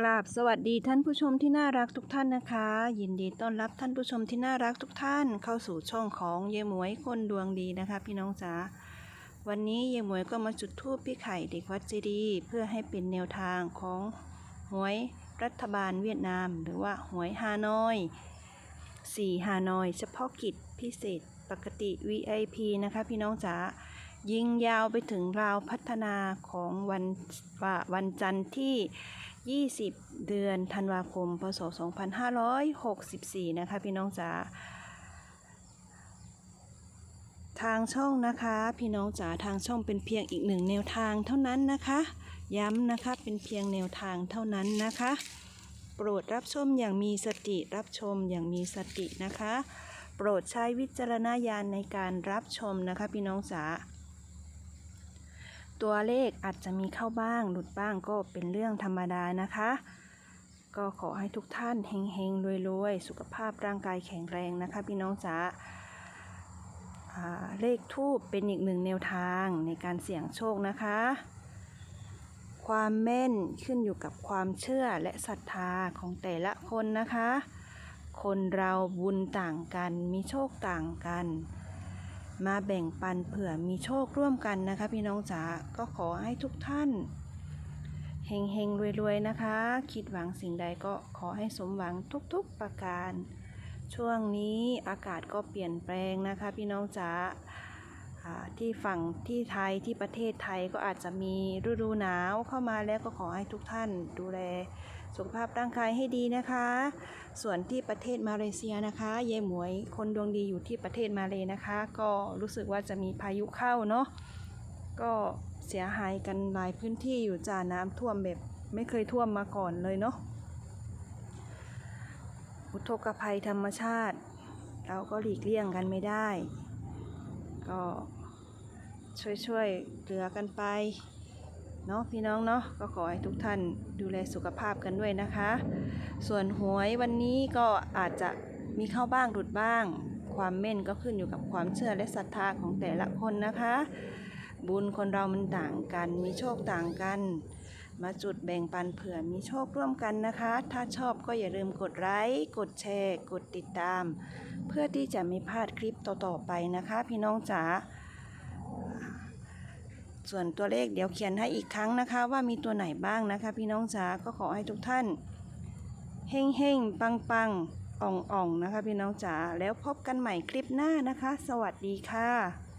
กราบสวัสดีท่านผู้ชมที่น่ารักทุกท่านนะคะ ยินดีต้อนรับท่านผู้ชมที่น่ารักทุกท่านเข้าสู่ช่องของเยหมวยคนดวงดีนะคะ พี่น้องจ๋าวันนี้เยหมวยก็มาจุดธูปพี่ไข่เด็กวัดเจดีย์เพื่อให้เป็นแนวทางของหวยรัฐบาลเวียดนาม หรือว่าหวยฮานอย4ฮานอย เฉพาะกิจพิเศษปกติ VIP นะคะ พี่น้องจ๋า ยิงยาวไปถึงราวพัฒนาของวันว่าวันจันทร์ที่ 20 เดือนธันวาคม พศ 2564 นะคะพี่น้องจ๋าทางช่องนะคะ พี่น้องจ๋าทางช่องเป็นเพียงอีกหนึ่งแนวทางเท่านั้นนะคะ ย้ำนะคะเป็นเพียงแนวทางเท่านั้นนะคะ โปรดรับชมอย่างมีสติรับชมอย่างมีสตินะคะ โปรดใช้วิจารณญาณในการรับชมนะคะ พี่น้องจ๋า ตัวเลขอาจจะมีเข้าบ้าง หลุดบ้างก็เป็นเรื่องธรรมดานะคะ ก็ขอให้ทุกท่านเฮงๆรวยๆ สุขภาพร่างกายแข็งแรงนะคะ พี่น้องจ๋าอ่าเลขทูบเป็นอีกหนึ่งแนวทางในการเสี่ยงโชคนะคะ ความแม่นขึ้นอยู่กับความเชื่อและศรัทธาของแต่ละคนนะคะ คนเราบุญต่างกันมีโชคต่างกัน มาแบ่งปันเผื่อมีโชคร่วมกันนะคะ พี่น้องจ๋าก็ขอให้ทุกท่านเฮงเฮงรวยรวยๆนะคะ คิดหวังสิ่งใดก็ขอให้สมหวังทุกๆประการ ช่วงนี้อากาศก็เปลี่ยนแปลงนะคะ พี่น้องจ๋าที่ฝั่งที่ไทยที่ประเทศไทยก็อาจจะมีฤดูหนาวเข้ามาแล้วก็ขอให้ทุกท่านดูแล สุขภาพร่างกายให้ดีนะคะ ส่วนที่ประเทศมาเลเซียนะคะเย่หมวยคนดวงดีอยู่ที่ประเทศมาเลนะคะ ก็รู้สึกว่าจะมีพายุเข้าเนาะก็เสียหายกันหลายพื้นที่อยู่จ้าน้ำท่วมแบบไม่เคยท่วมมาก่อนเลยเนาะอุทกภัยธรรมชาติ เราก็หลีกเลี่ยงกันไม่ได้ ก็ช่วยๆเหลือกันไป เนาะพี่น้องเนาะก็ขอให้ทุกท่านดูแลสุขภาพกันด้วยนะคะ ส่วนหวยวันนี้ก็อาจจะมีเข้าบ้างหลุดบ้าง ความแม่นก็ขึ้นอยู่กับความเชื่อและศรัทธาของแต่ละคนนะคะ บุญคนเรามันต่างกัน มีโชคต่างกัน มาจุดแบ่งปันเผื่อมีโชคร่วมกันนะคะ ถ้าชอบก็อย่าลืมกดไลค์กดแชร์ กดติดตาม เพื่อที่จะไม่พลาดคลิปต่อๆไปนะคะ พี่น้องจ๋า ส่วนตัวเลขเดี๋ยวเขียนให้อีกครั้งนะคะ ว่ามีตัวไหนบ้างนะคะ พี่น้องจ๋าก็ขอให้ทุกท่านเฮงเฮงปังปังอ่องอ่องนะคะ พี่น้องจ๋าแล้วพบกันใหม่คลิปหน้านะคะ สวัสดีค่ะ